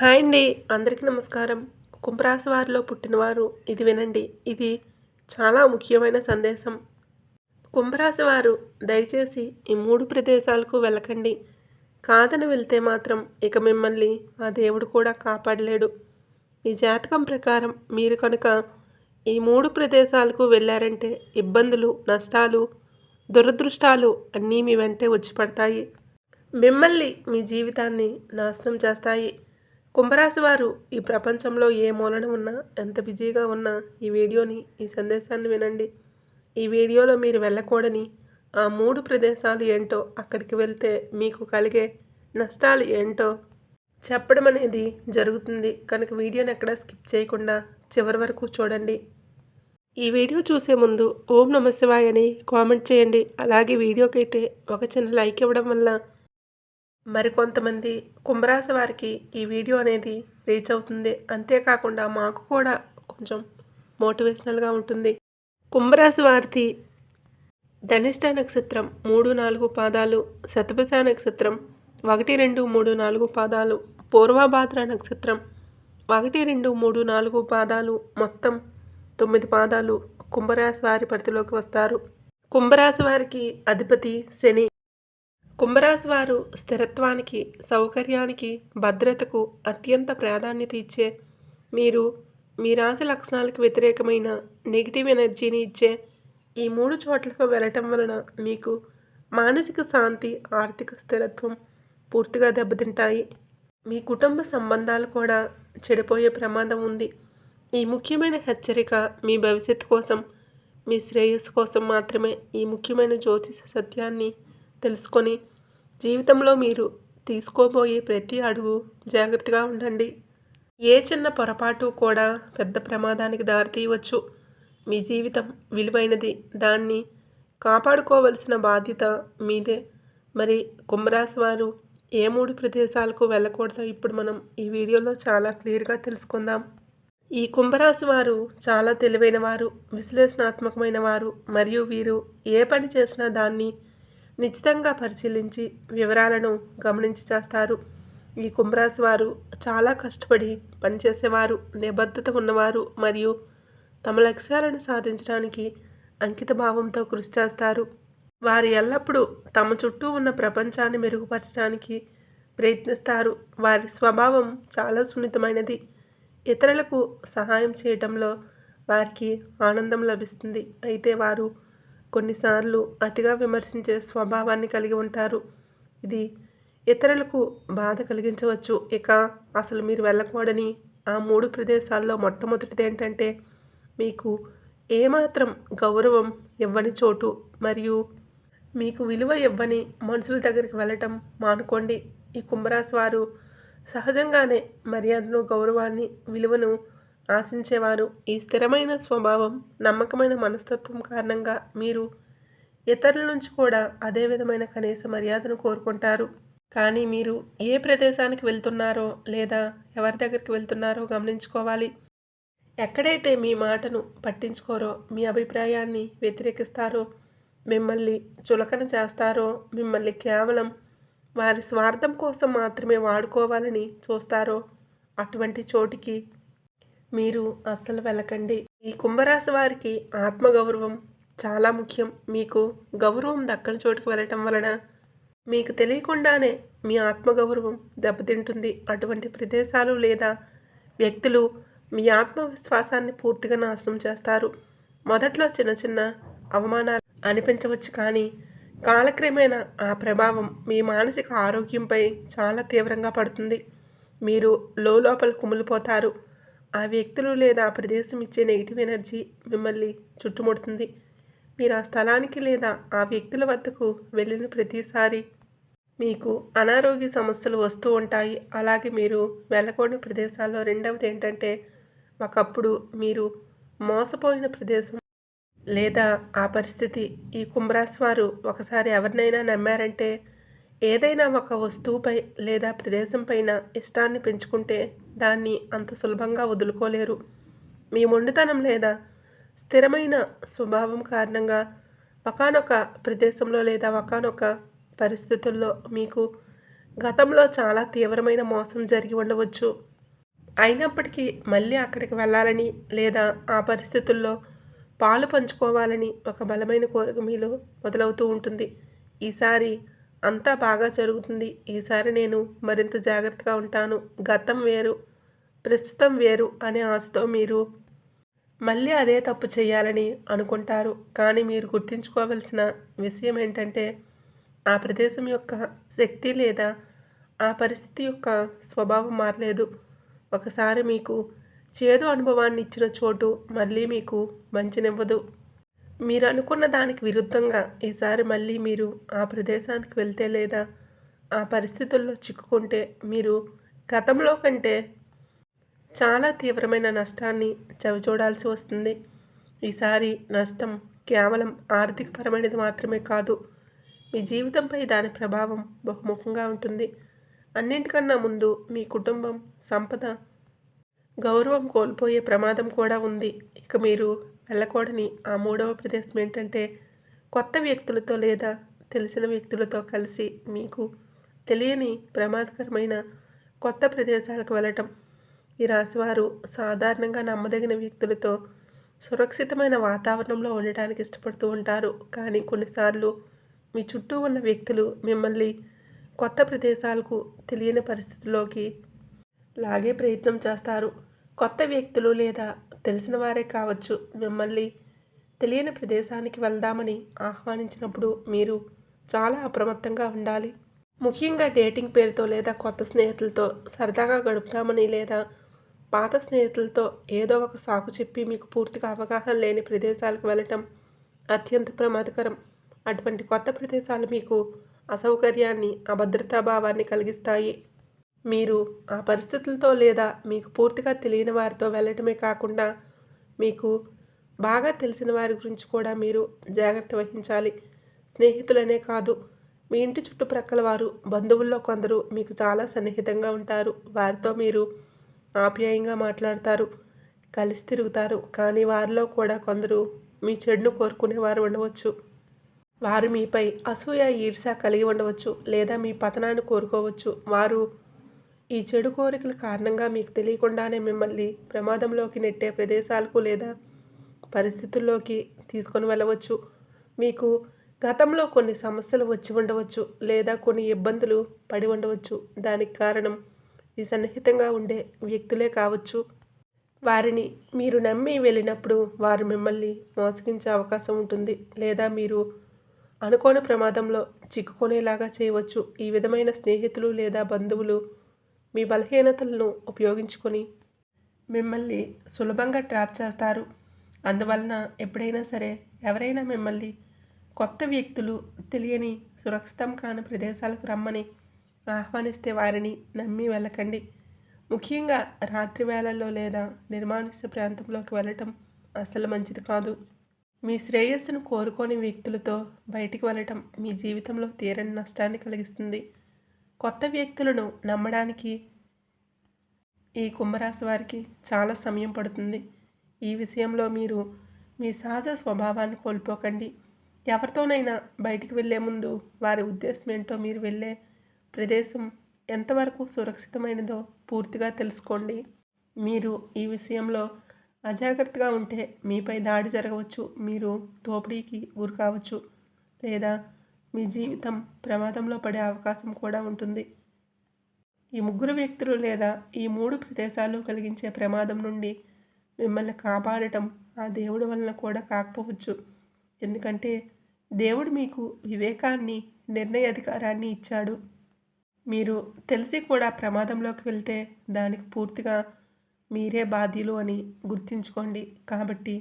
Hi అండి. అందరికీ నమస్కారం. కుంభరాశి వారిలో పుట్టినవారు ఇది వినండి. ఇది చాలా ముఖ్యమైన సందేశం. కుంభరాశి వారు దయచేసి ఈ మూడు ప్రదేశాలకు వెళ్ళకండి. కాదని వెళ్తే మాత్రం ఇక మిమ్మల్ని ఆ దేవుడు కూడా కాపాడలేడు. ఈ జాతకం ప్రకారం మీరు కనుక ఈ మూడు ప్రదేశాలకు వెళ్ళారంటే ఇబ్బందులు నష్టాలు దురదృష్టాలు అన్నీ మీ వెంటే వచ్చి పడతాయి. మిమ్మల్ని మీ జీవితాన్ని నాశనం చేస్తాయి. కుంభరాశి వారు ఈ ప్రపంచంలో ఏ మూలన ఉన్నా ఎంత బిజీగా ఉన్నా ఈ వీడియోని ఈ సందేశాన్ని వినండి. ఈ వీడియోలో మీరు వెళ్ళకూడని ఆ మూడు ప్రదేశాలు ఏంటో అక్కడికి వెళ్తే మీకు కలిగే నష్టాలు ఏంటో చెప్పడం అనేది జరుగుతుంది. కనుక వీడియోని ఎక్కడ స్కిప్ చేయకుండా చివరి వరకు చూడండి. ఈ వీడియో చూసే ముందు ఓం నమశివాయని అని కామెంట్ చేయండి. అలాగే వీడియోకైతే ఒక చిన్న లైక్ ఇవ్వడం వల్ల మరికొంతమంది కుంభరాశి వారికి ఈ వీడియో అనేది రీచ్ అవుతుంది. అంతేకాకుండా మాకు కూడా కొంచెం మోటివేషనల్గా ఉంటుంది. కుంభరాశి వారిది ధనిష్ట నక్షత్రం మూడు నాలుగు పాదాలు శతభిష నక్షత్రం ఒకటి రెండు మూడు నాలుగు పాదాలు పూర్వభాద్ర నక్షత్రం ఒకటి రెండు మూడు నాలుగు పాదాలు మొత్తం తొమ్మిది పాదాలు కుంభరాశి వారి పరిధిలోకి వస్తారు. కుంభరాశి వారికి అధిపతి శని. కుంభరాశి వారు స్థిరత్వానికి సౌకర్యానికి భద్రతకు అత్యంత ప్రాధాన్యత ఇచ్చే మీరు మీ రాశి లక్షణాలకు వ్యతిరేకమైన నెగిటివ్ ఎనర్జీని ఇచ్చే ఈ మూడు చోట్లకు వెళ్ళటం వలన మీకు మానసిక శాంతి ఆర్థిక స్థిరత్వం పూర్తిగా దెబ్బతింటాయి. మీ కుటుంబ సంబంధాలు కూడా చెడిపోయే ప్రమాదం ఉంది. ఈ ముఖ్యమైన హెచ్చరిక మీ భవిష్యత్తు కోసం మీ శ్రేయస్సు కోసం మాత్రమే ఈ ముఖ్యమైన జ్యోతిష సత్యాన్ని తెలుసుకొని జీవితంలో మీరు తీసుకోబోయే ప్రతి అడుగు జాగ్రత్తగా ఉండండి. ఏ చిన్న పొరపాటు కూడా పెద్ద ప్రమాదానికి దారితీయవచ్చు మీ జీవితం విలువైనది. దాన్ని కాపాడుకోవలసిన బాధ్యత మీదే. మరి కుంభరాశి వారు ఏ మూడు ప్రదేశాలకు వెళ్ళకూడదో ఇప్పుడు మనం ఈ వీడియోలో చాలా క్లియర్గా తెలుసుకుందాం. ఈ కుంభరాశి వారు చాలా తెలివైన వారు విశ్లేషణాత్మకమైన వారు మరియు వీరు ఏ పని చేసినా దాన్ని నిశ్చితంగా పరిశీలించి వివరాలను గమనించి చేస్తారు. ఈ కుంభరాశి వారు చాలా కష్టపడి పనిచేసేవారు నిబద్ధత ఉన్నవారు మరియు తమ లక్ష్యాలను సాధించడానికి అంకిత భావంతో కృషి చేస్తారు. వారు ఎల్లప్పుడూ తమ చుట్టూ ఉన్న ప్రపంచాన్ని మెరుగుపరచడానికి ప్రయత్నిస్తారు. వారి స్వభావం చాలా సున్నితమైనది. ఇతరులకు సహాయం చేయడంలో వారికి ఆనందం లభిస్తుంది. అయితే వారు కొన్నిసార్లు అతిగా విమర్శించే స్వభావాన్ని కలిగి ఉంటారు. ఇది ఇతరులకు బాధ కలిగించవచ్చు. ఇక అసలు మీరు వెళ్ళకూడని ఆ మూడు ప్రదేశాల్లో మొట్టమొదటిది ఏంటంటే మీకు ఏమాత్రం గౌరవం ఇవ్వని చోటు మరియు మీకు విలువ ఇవ్వని మనుషుల దగ్గరికి వెళ్ళటం మానుకోండి. ఈ కుంభరాశి వారు సహజంగానే మర్యాదను గౌరవాన్ని విలువను ఆశించేవారు. ఈ స్థిరమైన స్వభావం నమ్మకమైన మనస్తత్వం కారణంగా మీరు ఇతరుల నుంచి కూడా అదే విధమైన కనీస మర్యాదను కోరుకుంటారు. కానీ మీరు ఏ ప్రదేశానికి వెళ్తున్నారో లేదా ఎవరి దగ్గరికి వెళ్తున్నారో గమనించుకోవాలి. ఎక్కడైతే మీ మాటను పట్టించుకోరో మీ అభిప్రాయాన్ని వ్యతిరేకిస్తారో మిమ్మల్ని చులకన చేస్తారో మిమ్మల్ని కేవలం వారి స్వార్థం కోసం మాత్రమే వాడుకోవాలని చూస్తారో అటువంటి చోటికి మీరు అస్సలు వెళ్ళకండి. ఈ కుంభరాశి వారికి ఆత్మగౌరవం చాలా ముఖ్యం. మీకు గౌరవం దక్కని చోటుకు వెళ్ళటం వలన మీకు తెలియకుండానే మీ ఆత్మగౌరవం దెబ్బతింటుంది. అటువంటి ప్రదేశాలు లేదా వ్యక్తులు మీ ఆత్మవిశ్వాసాన్ని పూర్తిగా నాశనం చేస్తారు. మొదట్లో చిన్న చిన్న అవమానాలు అనిపించవచ్చు కానీ కాలక్రమేణా ఆ ప్రభావం మీ మానసిక ఆరోగ్యంపై చాలా తీవ్రంగా పడుతుంది. మీరు లోపల కుమిలిపోతారు. ఆ వ్యక్తులు లేదా ఆ ప్రదేశం ఇచ్చే నెగిటివ్ ఎనర్జీ మిమ్మల్ని చుట్టుముడుతుంది. మీరు ఆ స్థలానికి లేదా ఆ వ్యక్తుల వద్దకు వెళ్ళిన ప్రతిసారి మీకు అనారోగ్య సమస్యలు వస్తూ ఉంటాయి. అలాగే మీరు వెళ్ళకూడని ప్రదేశాల్లో రెండవది ఏంటంటే ఒకప్పుడు మీరు మోసపోయిన ప్రదేశం లేదా ఆ పరిస్థితి ఈ కుంభరాశి వారు ఒకసారి ఎవరినైనా నమ్మారంటే ఏదైనా ఒక వస్తువుపై లేదా ప్రదేశం పైన ఇష్టాన్ని పెంచుకుంటే దాన్ని అంత సులభంగా వదులుకోలేరు. మీ మొండితనం లేదా స్థిరమైన స్వభావం కారణంగా ఒకనొక ప్రదేశంలో లేదా ఒకనొక పరిస్థితుల్లో మీకు గతంలో చాలా తీవ్రమైన మోసం జరిగి ఉండవచ్చు. అయినప్పటికీ మళ్ళీ అక్కడికి వెళ్ళాలని లేదా ఆ పరిస్థితుల్లో పాలు పంచుకోవాలని ఒక బలమైన కోరిక మీలో మొదలవుతూ ఉంటుంది. ఈసారి అంతా బాగా జరుగుతుంది. ఈసారి నేను మరింత జాగ్రత్తగా ఉంటాను. గతం వేరు ప్రస్తుతం వేరు అనే ఆశతో మీరు మళ్ళీ అదే తప్పు చేయాలని అనుకుంటారు. కానీ మీరు గుర్తుంచుకోవలసిన విషయం ఏంటంటే ఆ ప్రదేశం యొక్క శక్తి లేదా ఆ పరిస్థితి యొక్క స్వభావం మారలేదు. ఒకసారి మీకు చేదు అనుభవాన్ని ఇచ్చిన చోటు మళ్ళీ మీకు మంచినివ్వదు. మీరు అనుకున్న దానికి విరుద్ధంగా ఈసారి మళ్ళీ మీరు ఆ ప్రదేశానికి వెళ్తే లేదా ఆ పరిస్థితుల్లో చిక్కుకుంటే మీరు గతంలో కంటే చాలా తీవ్రమైన నష్టాన్ని చవిచూడాల్సి వస్తుంది. ఈసారి నష్టం కేవలం ఆర్థికపరమైనది మాత్రమే కాదు మీ జీవితంపై దాని ప్రభావం బహుముఖంగా ఉంటుంది. అన్నింటికన్నా ముందు మీ కుటుంబం సంపద గౌరవం కోల్పోయే ప్రమాదం కూడా ఉంది. ఇక మీరు వెళ్ళకూడని ఆ మూడవ ప్రదేశం ఏంటంటే కొత్త వ్యక్తులతో లేదా తెలిసిన వ్యక్తులతో కలిసి మీకు తెలియని ప్రమాదకరమైన కొత్త ప్రదేశాలకు వెళ్ళటం. ఈ రాశివారు సాధారణంగా నమ్మదగిన వ్యక్తులతో సురక్షితమైన వాతావరణంలో ఉండటానికి ఇష్టపడుతూ ఉంటారు. కానీ కొన్నిసార్లు మీ చుట్టూ ఉన్న వ్యక్తులు మిమ్మల్ని కొత్త ప్రదేశాలకు తెలియని పరిస్థితుల్లోకి లాగే ప్రయత్నం చేస్తారు. కొత్త వ్యక్తులు లేదా తెలిసిన వారే కావచ్చు. మిమ్మల్ని తెలియని ప్రదేశానికి వెళ్దామని ఆహ్వానించినప్పుడు మీరు చాలా అప్రమత్తంగా ఉండాలి. ముఖ్యంగా డేటింగ్ పేరుతో లేదా కొత్త స్నేహితులతో సరదాగా గడుపుతామని లేదా పాత స్నేహితులతో ఏదో ఒక సాకు చెప్పి మీకు పూర్తిగా అవగాహన లేని ప్రదేశాలకు వెళ్ళటం అత్యంత ప్రమాదకరం. అటువంటి కొత్త ప్రదేశాలు మీకు అసౌకర్యాన్ని అభద్రతా భావాన్ని కలిగిస్తాయి. మీరు ఆ పరిస్థితులతో లేదా మీకు పూర్తిగా తెలియని వారితో వెళ్ళటమే కాకుండా మీకు బాగా తెలిసిన వారి గురించి కూడా మీరు జాగ్రత్త వహించాలి. స్నేహితులనే కాదు మీ ఇంటి చుట్టుప్రక్కల వారు బంధువుల్లో కొందరు మీకు చాలా సన్నిహితంగా ఉంటారు. వారితో మీరు ఆప్యాయంగా మాట్లాడతారు కలిసి తిరుగుతారు. కానీ వారిలో కూడా కొందరు మీ చెడును కోరుకునేవారు ఉండవచ్చు. వారు మీపై అసూయ ఈర్ష కలిగి ఉండవచ్చు లేదా మీ పతనాన్ని కోరుకోవచ్చు. వారు ఈ చెడు కోరికల కారణంగా మీకు తెలియకుండానే మిమ్మల్ని ప్రమాదంలోకి నెట్టే ప్రదేశాలకు లేదా పరిస్థితుల్లోకి తీసుకొని వెళ్ళవచ్చు. మీకు గతంలో కొన్ని సమస్యలు వచ్చి ఉండవచ్చు లేదా కొన్ని ఇబ్బందులు పడి ఉండవచ్చు. దానికి కారణం ఈ సన్నిహితంగా ఉండే వ్యక్తులే కావచ్చు. వారిని మీరు నమ్మి వెళ్ళినప్పుడు వారు మిమ్మల్ని మోసగించే అవకాశం ఉంటుంది లేదా మీరు అనుకోని ప్రమాదంలో చిక్కుకునేలాగా చేయవచ్చు. ఈ విధమైన స్నేహితులు లేదా బంధువులు మీ బలహీనతలను ఉపయోగించుకొని మిమ్మల్ని సులభంగా ట్రాప్ చేస్తారు. అందువలన ఎప్పుడైనా సరే ఎవరైనా మిమ్మల్ని కొత్త వ్యక్తులు తెలియని సురక్షితం కాని ప్రదేశాలకు రమ్మని ఆహ్వానిస్తే వారిని నమ్మి వెళ్ళకండి. ముఖ్యంగా రాత్రి వేళల్లో లేదా నిర్మానుష్య ప్రాంతంలోకి వెళ్ళటం అస్సలు మంచిది కాదు. మీ శ్రేయస్సును కోరుకోని వ్యక్తులతో బయటికి వెళ్ళటం మీ జీవితంలో తీరని నష్టాన్ని కలిగిస్తుంది. కొత్త వ్యక్తులను నమ్మడానికి ఈ కుంభరాశి వారికి చాలా సమయం పడుతుంది. ఈ విషయంలో మీరు మీ సహజ స్వభావాన్ని కోల్పోకండి. ఎవరితోనైనా బయటికి వెళ్ళే ముందు వారి ఉద్దేశం ఏంటో మీరు వెళ్ళే ప్రదేశం ఎంతవరకు సురక్షితమైనదో పూర్తిగా తెలుసుకోండి. మీరు ఈ విషయంలో అజాగ్రత్తగా ఉంటే మీపై దాడి జరగవచ్చు. మీరు దోపిడీకి గురి కావచ్చు. లేదా మీ జీవితం ప్రమాదంలో పడే అవకాశం కూడా ఉంటుంది. ఈ ముగ్గురు వ్యక్తులు లేదా ఈ మూడు ప్రదేశాలు కలిగించే ప్రమాదం నుండి మిమ్మల్ని కాపాడటం ఆ దేవుడి వలన కూడా కాకపోవచ్చు. ఎందుకంటే దేవుడు మీకు వివేకాన్ని నిర్ణయ అధికారాన్ని ఇచ్చాడు. మీరు తెలిసి కూడా ప్రమాదంలోకి వెళ్తే దానికి పూర్తిగా మీరే బాధ్యులు అని గుర్తుంచుకోండి. కాబట్టి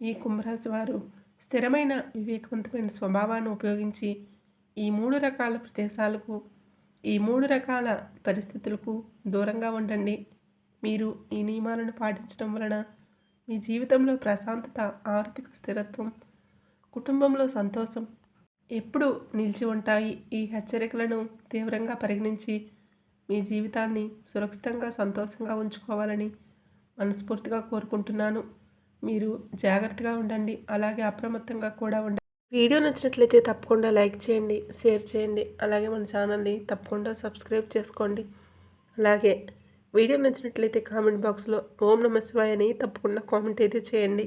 ఈ కుంభరాశి వారు స్థిరమైన వివేకవంతమైన స్వభావాన్ని ఉపయోగించి ఈ మూడు రకాల ప్రదేశాలకు ఈ మూడు రకాల పరిస్థితులకు దూరంగా ఉండండి. మీరు ఈ నియమాలను పాటించడం వలన మీ జీవితంలో ప్రశాంతత ఆర్థిక స్థిరత్వం కుటుంబంలో సంతోషం ఎప్పుడు నిలిచి ఉంటాయి. ఈ హెచ్చరికలను తీవ్రంగా పరిగణించి మీ జీవితాన్ని సురక్షితంగా సంతోషంగా ఉంచుకోవాలని మనస్ఫూర్తిగా కోరుకుంటున్నాను. మీరు జాగ్రత్తగా ఉండండి. అలాగే అప్రమత్తంగా కూడా ఉండండి వీడియో నచ్చినట్లయితే తప్పకుండా లైక్ చేయండి షేర్ చేయండి. అలాగే మన ఛానల్ని తప్పకుండా సబ్స్క్రైబ్ చేసుకోండి. అలాగే వీడియో నచ్చినట్లయితే కామెంట్ బాక్స్లో ఓం నమ శివాయ అని తప్పకుండా కామెంట్ అయితే చేయండి.